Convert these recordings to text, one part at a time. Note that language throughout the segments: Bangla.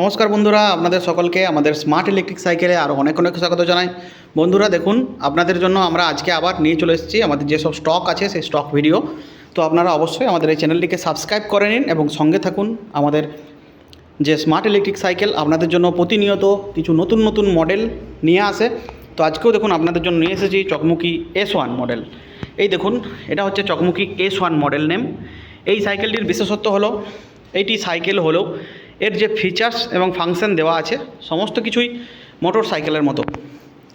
নমস্কার বন্ধুরা, আপনাদের সকলকে আমাদের স্মার্ট ইলেকট্রিক সাইকেলে আরও অনেক অনেক স্বাগত জানাই। বন্ধুরা, দেখুন, আপনাদের জন্য আমরা আজকে আবার নিয়ে চলে এসেছি আমাদের যেসব স্টক আছে, সেই স্টক ভিডিও তো আপনারা অবশ্যই আমাদের এই চ্যানেলটিকে সাবস্ক্রাইব করে নিন এবং সঙ্গে থাকুন আমাদের যে স্মার্ট ইলেকট্রিক সাইকেল আপনাদের জন্য প্রতিনিয়ত কিছু নতুন নতুন মডেল নিয়ে আসে। তো আজকেও দেখুন, আপনাদের জন্য নিয়ে এসেছি চকমুকি এস ওয়ান মডেল এই দেখুন, এটা হচ্ছে চকমুকি এস ওয়ান মডেল নেম এই সাইকেলটির বিশেষত্ব হলো, এইটি সাইকেল হলো এর যে ফিচার্স এবং ফাংশন দেওয়া আছে, সমস্ত কিছুই মোটর সাইকেলের মতো।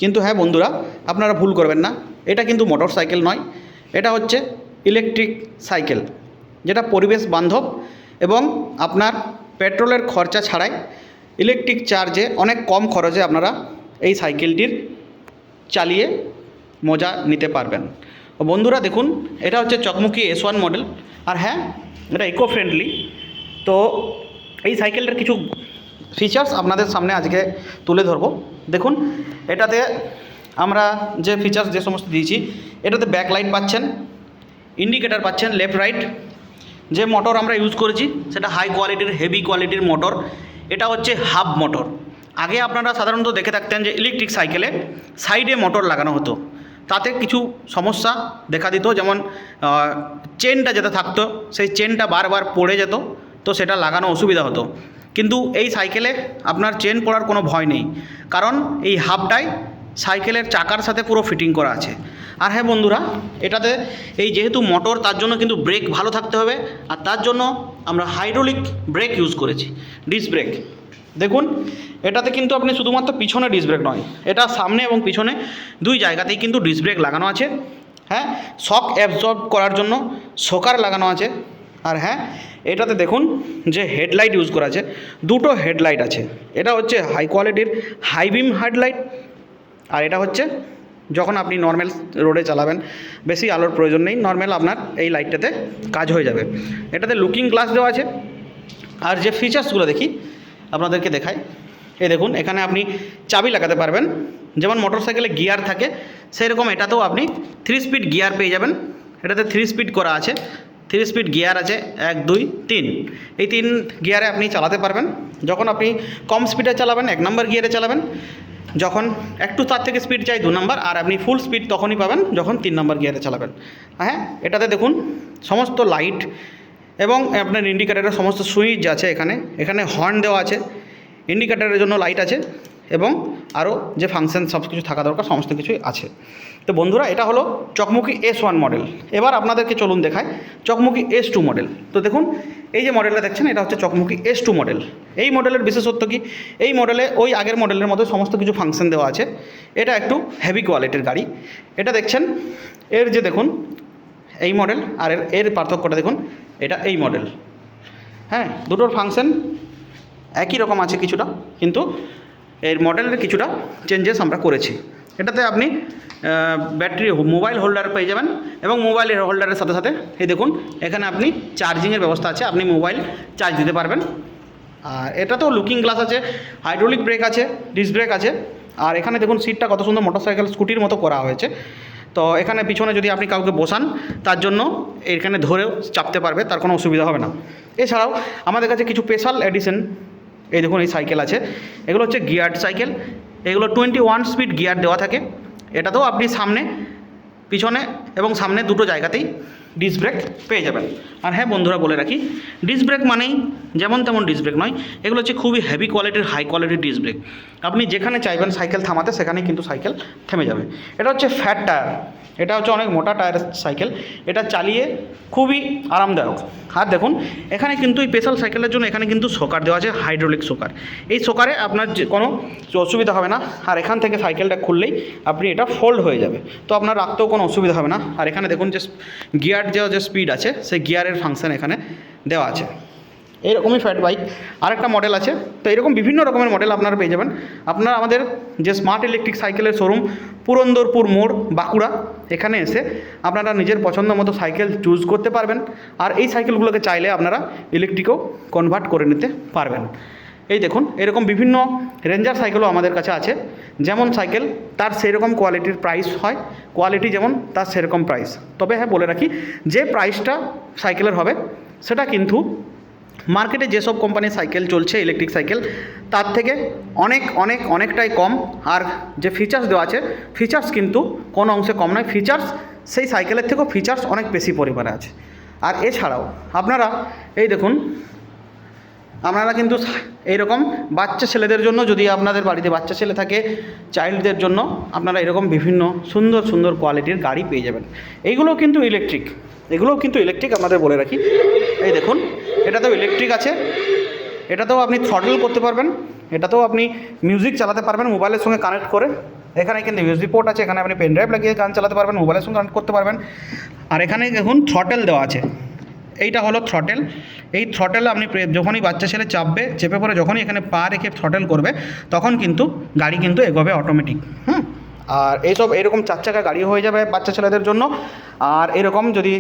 কিন্তু হ্যাঁ বন্ধুরা, আপনারা ভুল করবেন না, এটা কিন্তু মোটর সাইকেল নয়, এটা হচ্ছে ইলেকট্রিক সাইকেল যেটা পরিবেশ বান্ধব এবং আপনার পেট্রোলের খরচা ছাড়াই ইলেকট্রিক চার্জে অনেক কম খরচে আপনারা এই সাইকেলটির চালিয়ে মজা নিতে পারবেন। বন্ধুরা দেখুন, এটা হচ্ছে চকমুকি এস ওয়ান মডেল আর হ্যাঁ এটা ইকো ফ্রেন্ডলি তো এই সাইকেলটার কিছু ফিচার্স আপনাদের সামনে আজকে তুলে ধরবো। দেখুন, এটাতে আমরা যে ফিচার্স যে সমস্ত দিয়েছি, এটাতে ব্যাক লাইট পাচ্ছেন ইন্ডিকেটার পাচ্ছেন লেফট রাইট যে মোটর আমরা ইউজ করেছি, সেটা হাই কোয়ালিটির হেভি কোয়ালিটির মোটর এটা হচ্ছে হাব মোটর আগে আপনারা সাধারণত দেখে থাকতেন যে ইলেকট্রিক সাইকেলে সাইডে মোটর লাগানো হতো। তাতে কিছু সমস্যা দেখা দিত, যেমন চেনটা যেটা থাকতো, সেই চেনটা বারবার পড়ে যেত। তো সেটা লাগানো অসুবিধা হতো। কিন্তু এই সাইকেলে আপনার চেন পড়ার কোনো ভয় নেই। কারণ এই হাবটায় সাইকেলের চাকার সাথে পুরো ফিটিং করা আছে। আর হ্যাঁ বন্ধুরা, এটাতে এই যেহেতু মোটর তার জন্য কিন্তু ব্রেক ভালো থাকতে হবে। আর তার জন্য আমরা হাইড্রোলিক ব্রেক ইউজ করেছি। ডিস্ক ব্রেক দেখুন, এটাতে কিন্তু আপনি শুধুমাত্র পিছনে ডিস্ক ব্রেক নয়, এটা সামনে এবং পিছনে দুই জায়গাতেই কিন্তু ডিস্ক ব্রেক লাগানো আছে। হ্যাঁ শক অ্যাবজর্ব করার জন্য শোকার লাগানো আছে। আর হ্যাঁ এটাতে দেখুন যে হেডলাইট ইউজ করা আছে, দুটো হেডলাইট আছে। এটা হচ্ছে হাই কোয়ালিটির হাই বিম হেডলাইট আর এটা হচ্ছে যখন আপনি নর্মাল রোডে চালাবেন, বেশি আলোর প্রয়োজন নেই নর্মাল আপনার এই লাইটটাতে কাজ হয়ে যাবে। এটাতে লুকিং গ্লাস দেওয়া আছে। আর যে ফিচার্সগুলো দেখি, আপনাদেরকে দেখাই। এই দেখুন, এখানে আপনি চাবি লাগাতে পারবেন। যেমন মোটর সাইকেলে গিয়ার থাকে, সেরকম এটাতেও আপনি থ্রি স্পিড গিয়ার পেয়ে যাবেন। এটাতে থ্রি স্পিড করা আছে। থ্রি স্পিড গিয়ার আছে, এক, দুই, তিন। এই তিন গিয়ারে আপনি চালাতে পারবেন। যখন আপনি কম স্পিডে চালাবেন, এক নম্বর গিয়ারে চালাবেন, যখন একটু তার থেকে স্পিড চাই দু নম্বর আর আপনি ফুল স্পিড তখনই পাবেন যখন তিন নম্বর গিয়ারে চালাবেন। হ্যাঁ এটাতে দেখুন, সমস্ত লাইট এবং আপনার ইন্ডিকেটারের সমস্ত সুইচ আছে এখানে। এখানে হর্ন দেওয়া আছে ইন্ডিকেটারের জন্য লাইট আছে এবং আরও যে ফাংশন সব কিছু থাকা দরকার, সমস্ত কিছুই আছে। তো বন্ধুরা, এটা হলো চকমুকি এস ওয়ান মডেল এবার আপনাদেরকে চলুন দেখায় চকমুকি এস টু মডেল তো দেখুন, এই যে মডেলটা দেখছেন, এটা হচ্ছে চকমুকি এস টু মডেল এই মডেলের বিশেষত্ব কি? এই মডেলে ওই আগের মডেলের মধ্যে সমস্ত কিছু ফাংশন দেওয়া আছে। এটা একটু হেভি কোয়ালিটির গাড়ি। এটা দেখছেন, এর যে দেখুন, এই মডেল আর এর এর পার্থক্যটা দেখুন, এটা এই মডেল হ্যাঁ দুটোর ফাংশন একই রকম আছে কিছুটা, কিন্তু এর মডেলের কিছুটা চেঞ্জেস আমরা করেছি। এটাতে আপনি ব্যাটারি মোবাইল হোল্ডার পেয়ে যাবেন এবং মোবাইল হোল্ডারের সাথে সাথে, এই দেখুন, এখানে আপনি চার্জিংয়ের ব্যবস্থা আছে, আপনি মোবাইল চার্জ দিতে পারবেন। আর এটা তো লুকিং গ্লাস আছে হাইড্রোলিক ব্রেক আছে ডিস্ক ব্রেক আছে। আর এখানে দেখুন সিটটা কত সুন্দর মোটরসাইকেল স্কুটির মতো করা হয়েছে। তো এখানে পিছনে যদি আপনি কাউকে বসান, তার জন্য এখানে ধরেও চাপতে পারবে, তার কোনো অসুবিধা হবে না। এছাড়াও আমাদের কাছে কিছু স্পেশাল এডিশন এই দেখুন, এই সাইকেল আছে। এগুলো হচ্ছে গিয়ার সাইকেল। এগুলো টোয়েন্টি ওয়ান স্পিড গিয়ার দেওয়া থাকে। এটাতেও আপনি সামনে, পিছনে এবং সামনে দুটো জায়গাতেই ডিস্ক ব্রেক পেয়ে যাবেন। আর হ্যাঁ বন্ধুরা, বলে রাখি ডিস্ক ব্রেক মানেই যেমন তেমন ডিস্ক ব্রেক নয়, এগুলো হচ্ছে খুবই হেভি কোয়ালিটির হাই কোয়ালিটির ডিস্ক ব্রেক আপনি যেখানে চাইবেন সাইকেল থামাতে, সেখানেই কিন্তু সাইকেল থেমে যাবে। এটা হচ্ছে ফ্যাট টায়ার এটা হচ্ছে অনেক মোটা টায়ারের সাইকেল, এটা চালিয়ে খুবই আরামদায়ক। আর দেখুন, এখানে কিন্তু এই স্পেশাল সাইকেলের জন্য এখানে কিন্তু সোকার দেওয়া আছে হাইড্রোলিক সোকার এই সোকারে আপনার যে কোনো অসুবিধা হবে না, আর এখান থেকে সাইকেলটা খুললেই আপনি এটা ফোল্ড হয়ে যাবে। তো আপনার রাখতেও কোনো অসুবিধা হবে না। আর এখানে দেখুন যে গিয়ার দেওয়া যে স্পিড আছে, সেই গিয়ারের ফাংশন এখানে দেওয়া আছে। এইরকমই ফ্যাট বাইক আরেকটা মডেল আছে। তো এরকম বিভিন্ন রকমের মডেল আপনারা পেয়ে যাবেন। আপনারা আমাদের যে স্মার্ট ইলেকট্রিক সাইকেলের শোরুম পুরন্দরপুর মোড়, বাঁকুড়া, এখানে এসে আপনারা নিজের পছন্দ মতো সাইকেল চুজ করতে পারবেন। আর এই সাইকেলগুলোকে চাইলে আপনারা ইলেকট্রিকও কনভার্ট করে নিতে পারবেন। এই দেখুন, এরকম বিভিন্ন রেঞ্জার সাইকেলও আমাদের কাছে আছে। যেমন সাইকেল তার সেরকম কোয়ালিটির প্রাইস হয়। কোয়ালিটি যেমন, তার সেরকম প্রাইস তবে হ্যাঁ বলে রাখি, যে প্রাইসটা সাইকেলের হবে, সেটা কিন্তু মার্কেটে যেসব কোম্পানির সাইকেল চলছে ইলেকট্রিক সাইকেল তার থেকে অনেক অনেক, অনেকটাই কম। আর যে ফিচার্স দেওয়া আছে ফিচার্স কিন্তু কোনো অংশে কম নয়। ফিচার্স সেই সাইকেলের থেকেও ফিচার্স অনেক বেশি পরিমাণে আছে। আর এছাড়াও, আপনারা, এই দেখুন আপনারা কিন্তু এইরকম বাচ্চা ছেলেদের জন্য যদি আপনাদের বাড়িতে বাচ্চা ছেলে থাকে, চাইল্ডদের জন্য আপনারা এরকম বিভিন্ন সুন্দর সুন্দর কোয়ালিটির গাড়ি পেয়ে যাবেন। এইগুলো কিন্তু ইলেকট্রিক এগুলোও কিন্তু ইলেকট্রিক আপনাদের বলে রাখি। এই দেখুন, এটাতেও ইলেকট্রিক আছে। এটাতেও আপনি থ্রটল করতে পারবেন। এটাতেও আপনি মিউজিক চালাতে পারবেন মোবাইলের সঙ্গে কানেক্ট করে। এখানে কিন্তু ইউএসবি পোর্ট আছে, এখানে আপনি পেন ড্রাইভ লাগিয়ে গান চালাতে পারবেন মোবাইলের সঙ্গে কানেক্ট করতে পারবেন। আর এখানে দেখুন থ্রটেল দেওয়া আছে। এইটা হলো থ্রটেল এই থ্রটেল আপনি যখনই বাচ্চা ছেলে চাপবে, চেপে পরে যখনই এখানে পা রেখে থ্রটেল করবে, তখন কিন্তু গাড়ি কিন্তু এগোবে অটোমেটিক হুম? আর এইসব এরকম চার চাকা গাড়ি হয়ে যাবে বাচ্চা ছেলেদের জন্য। আর এরকম যদি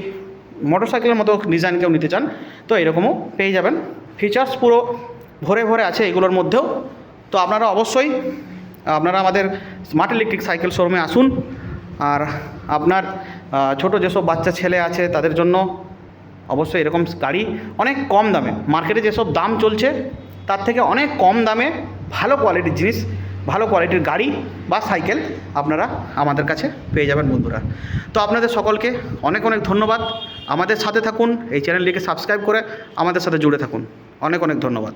মোটর সাইকেলের মতো ডিজাইন কেউ নিতে চান, তো এরকমও পেয়ে যাবেন। ফিচার্স পুরো ভরে ভরে আছে এগুলোর মধ্যেও। তো আপনারা অবশ্যই, আপনারা আমাদের স্মার্ট ইলেকট্রিক সাইকেল শোরুমে আসুন। আর আপনার ছোট যেসব বাচ্চা ছেলে আছে, তাদের জন্য অবশ্যই এরকম গাড়ি অনেক কম দামে। মার্কেটে যেসব দাম চলছে, তার থেকে অনেক কম দামে ভালো কোয়ালিটির জিনিস, ভালো কোয়ালিটির গাড়ি বা সাইকেল আপনারা আমাদের কাছে পেয়ে যাবেন বন্ধুরা। তো আপনাদের সকলকে অনেক অনেক ধন্যবাদ। আমাদের সাথে থাকুন, এই চ্যানেলটিকে সাবস্ক্রাইব করে আমাদের সাথে জুড়ে থাকুন। অনেক অনেক ধন্যবাদ।